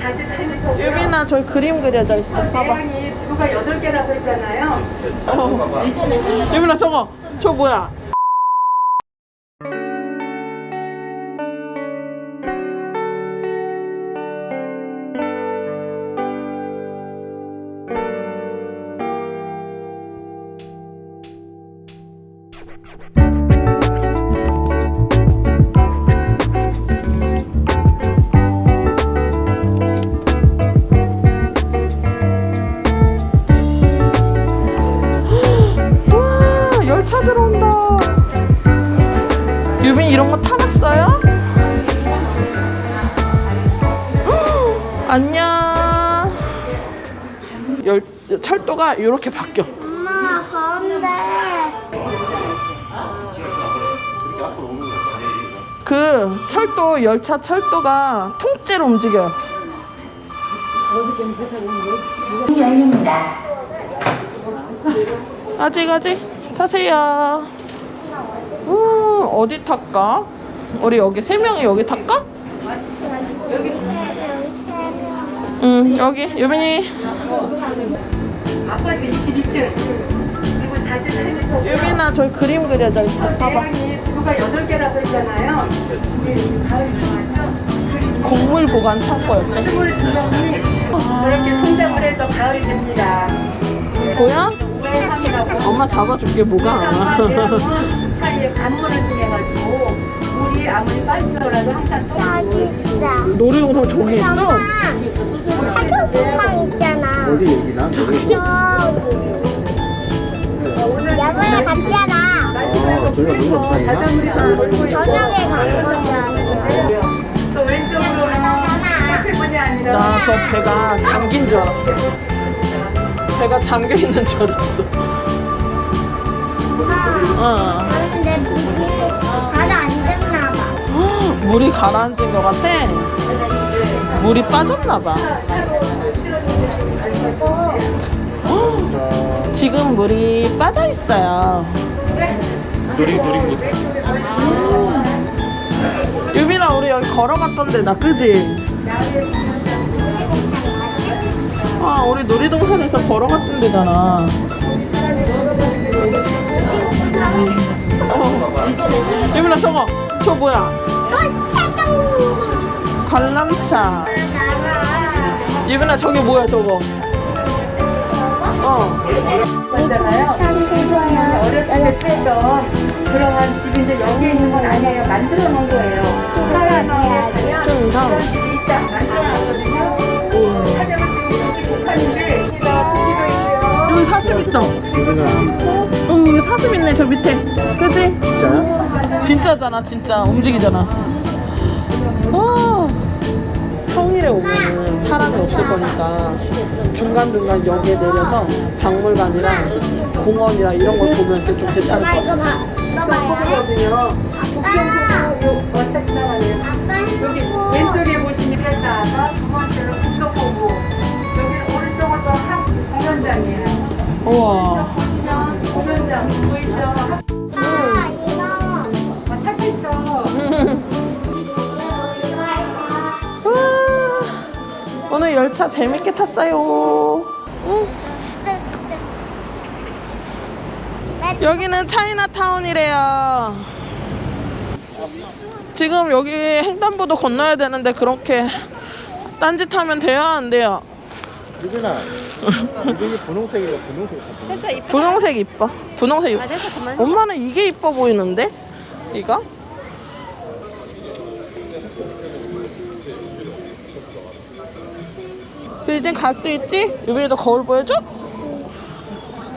48m. 유빈아 저기 그림 그려져 있어. 봐봐. 대양이 부두가 8개라고 했잖아요. 어. 유빈아 저거 저 뭐야? 이런 거 타봤어요? 헉, 안녕. 열 철도가 이렇게 바뀌어. 엄마 가운데 그 철도 열차 철도가 통째로 움직여요. 열립니다. 아직 아직 타세요. 음 어디 탈까? 우리 여기 세 명이 여기 탈까? 응 여기 유빈이 아파트 22층. 그리고 48m. 유빈아 저기 그림 있어. 봐봐. 대양이 부두가 8개라고 했잖아요. 가을이 들어왔죠. 곡물 보관 창고였대. 22명이 그렇게 성장을 해서 가을이 됩니다. 보여? 우회함이라고 엄마 잡아줄게 뭐가. 대양은 사이에 간물을 통해 가지고 물이 아무리 빠지더라도 항상 또 있다. 놀이동산 저기 있어? 사교통방 있잖아. 어디 여기나? 저기. 야구에 갔잖아. 아, 저희가 놀러 다니나? 바닷물이 좀 돌고 있고 저녁에 간 거잖아. 또 왼쪽으로는 카페뿐이 아니라 나저 배가 잠긴 줄 알았어. 배가 잠겨 있는 줄 알았어. 어. 물이 가라앉은 것 같아. 물이 빠졌나 봐. 지금 물이 빠져 있어요. 조리 조리 유빈아 우리 여기 걸어갔던데 나 그지? 아 우리 놀이동산에서 걸어갔던 데잖아. 어. 유빈아 저거 저 뭐야? 관람차. 유빈아 저게 뭐야 저거? 어. 있잖아요. 어렸을 때 살던 그러한 집이 이제 여기 있는 건 아니에요. 만들어 놓은 거예요. 좀 이상. 그런 집이 있다 만들어 놨거든요. 하지만 지금 99판인데 여기가 크기도 있고요. 여기 사슴 있어. 사슴 있네 저 밑에. 그지? 진짜야? 진짜잖아 진짜 움직이잖아 와 평일에 오면 사람이 없을 거니까 중간중간 역에 내려서 박물관이랑 공원이랑 이런 걸 보면 좀 괜찮을 것 같아. 거든요. 지나가네요. 여기 왼쪽에 보시면 일다가 두 번째로 북경보고 여기는 오른쪽으로 또한 공연장이에요. 우와 열차 재밌게 탔어요 응. 여기는 차이나타운이래요 지금 여기 횡단보도 건너야 되는데 그렇게 딴짓하면 돼요 안 돼요? 유빈아 이게 분홍색이야 분홍색 분홍색 이뻐. 분홍색 이뻐. 엄마는 이게 이뻐 보이는데? 이거? 그 이제 갈수 있지? 유빈이도 거울 보여줘?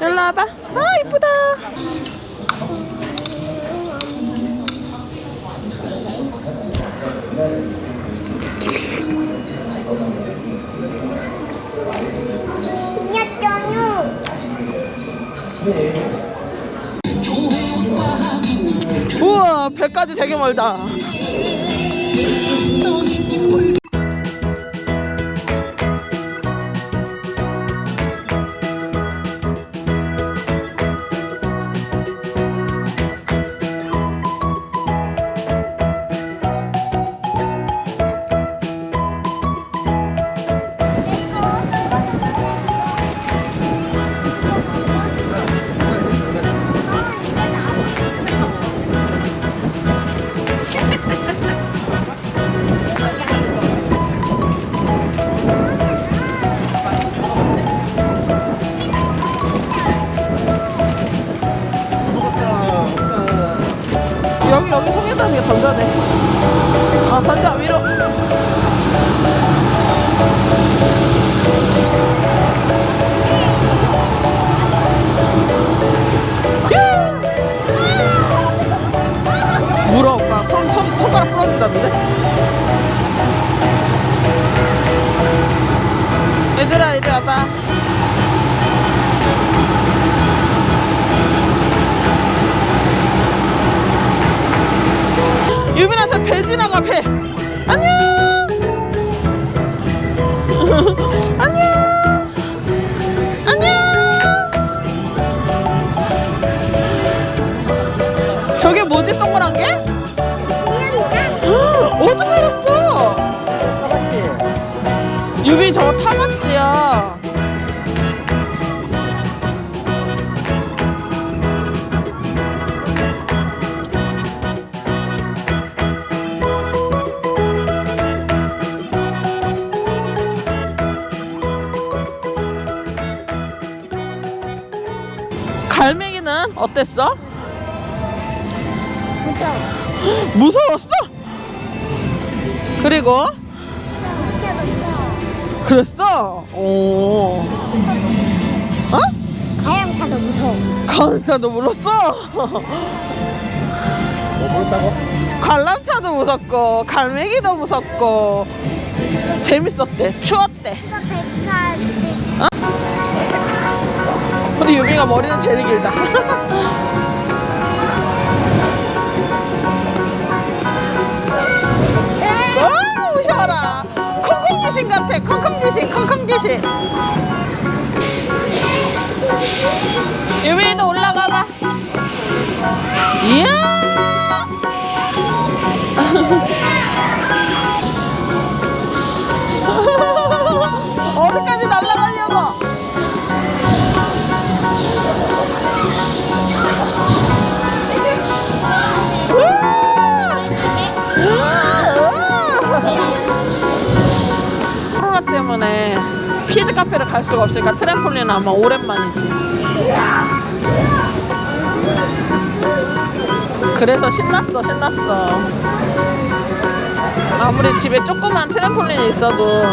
일로 와봐. 아 이쁘다. 우와 배까지 되게 멀다. 던져야 돼. 아, 던져, 위로. 물어, 오빠. 손, 손, 손가락 부러진다는데? 얘들아, 이리 와봐. 배 지나가, 배. 안녕! 안녕! 안녕! 저게 뭐지, 동그란 게? 어디 알았어? 유빈 저거 타 어땠어? 무서웠어? 그리고 그랬어? 오. 어? 가양차도 무서워. 관람차도 물었어? 뭐 물었다고? 관람차도 무섭고 갈매기도 무섭고 재밌었대 추웠대 이거 갈까지. 우리 유미가 머리는 제일 길다. 아 무서워라. 콩콩 귀신 같아. 콩콩 귀신 콩콩 귀신. 유미도 올라가 봐. 이야! 어디까지 날아가려고 카페를 갈 수가 없으니까 트램폴린은 아마 오랜만이지. 그래서 신났어, 신났어. 아무리 집에 조그만 트램폴린이 있어도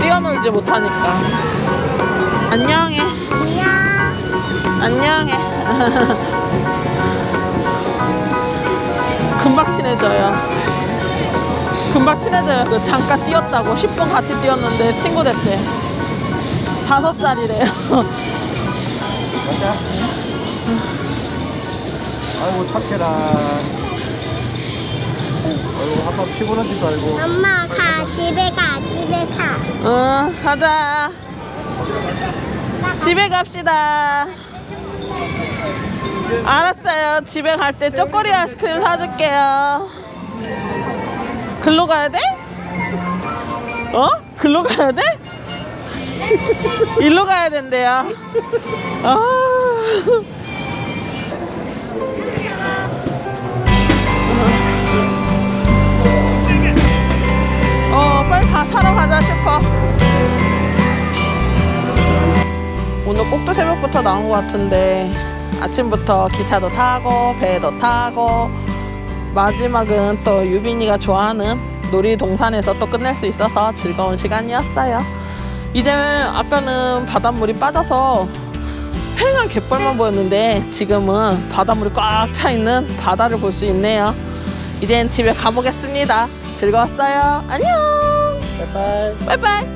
뛰어놀지 못하니까. 안녕해. 안녕. 안녕해. 금방 친해져요. 금방 친해져요. 그 잠깐 뛰었다고 10분 같이 뛰었는데 친구 됐대. 다섯 살이래요. 맞아. 아이고 착해라. 아이고 아빠 피곤한 지도 알고. 엄마 가 집에 가 집에 가. 응, 가자. 집에 갑시다. 알았어요. 집에 갈때 쪼꼬리 아이스크림 사줄게요. 글로 가야 돼? 어? 글로 가야 돼? 일로 가야 된대요. 아. 어, 빨리 가 사러 가자 싶어. 오늘 꼭두 새벽부터 나온 것 같은데 아침부터 기차도 타고 배도 타고 마지막은 또 유빈이가 좋아하는 놀이동산에서 또 끝낼 수 있어서 즐거운 시간이었어요. 이제는 아까는 바닷물이 빠져서 휑한 갯벌만 보였는데 지금은 바닷물이 꽉 차 있는 바다를 볼 수 있네요. 이젠 집에 가보겠습니다. 즐거웠어요. 안녕. 바이바이. 바이바이.